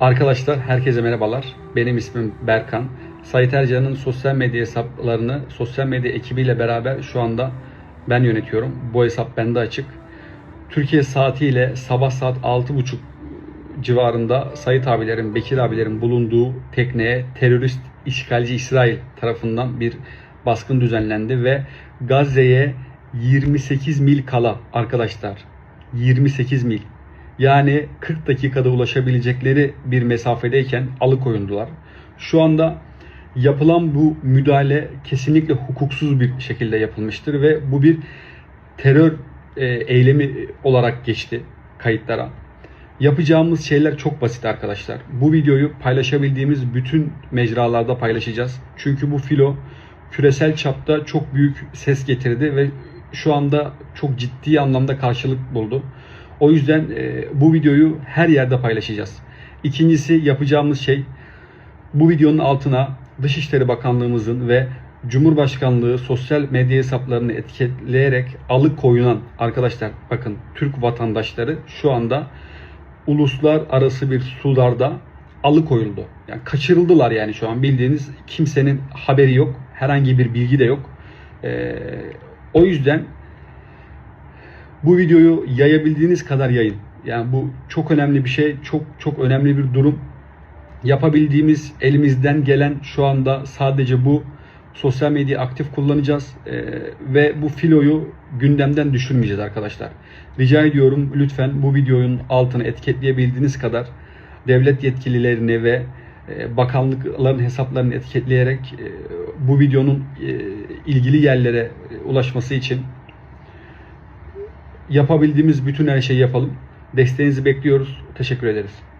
Arkadaşlar herkese merhabalar. Benim ismim Berkan. Sait Ercan'ın sosyal medya hesaplarını sosyal medya ekibiyle beraber şu anda ben yönetiyorum. Bu hesap bende açık. Türkiye saatiyle sabah saat 6.30 civarında Sait abilerin, Bekir abilerin bulunduğu tekneye terörist işgalci İsrail tarafından bir baskın düzenlendi ve Gazze'ye 28 mil kala arkadaşlar 28 mil yani 40 dakikada ulaşabilecekleri bir mesafedeyken alıkoyundular. Şu anda yapılan bu müdahale kesinlikle hukuksuz bir şekilde yapılmıştır ve bu bir terör e, eylemi olarak geçti kayıtlara. Yapacağımız şeyler çok basit arkadaşlar. Bu videoyu paylaşabildiğimiz bütün mecralarda paylaşacağız. Çünkü bu filo küresel çapta çok büyük ses getirdi ve şu anda çok ciddi anlamda karşılık buldu. O yüzden e, bu videoyu her yerde paylaşacağız. İkincisi yapacağımız şey bu videonun altına Dışişleri Bakanlığımızın ve Cumhurbaşkanlığı sosyal medya hesaplarını etiketleyerek alıkoyulan arkadaşlar bakın Türk vatandaşları şu anda uluslararası bir sularda alıkoyuldu. Yani kaçırıldılar yani şu an bildiğiniz kimsenin haberi yok. Herhangi bir bilgi de yok. Ee, o yüzden bu videoyu yayabildiğiniz kadar yayın. Yani bu çok önemli bir şey. Çok çok önemli bir durum. Yapabildiğimiz elimizden gelen şu anda sadece bu sosyal medya aktif kullanacağız Ee, ve bu filoyu gündemden düşürmeyeceğiz arkadaşlar. Rica ediyorum lütfen bu videonun altına etiketleyebildiğiniz kadar devlet yetkililerini ve e, bakanlıkların hesaplarını etiketleyerek e, bu videonun e, ilgili yerlere ulaşması için yapabildiğimiz bütün her şeyi yapalım. Desteğinizi bekliyoruz. Teşekkür ederiz.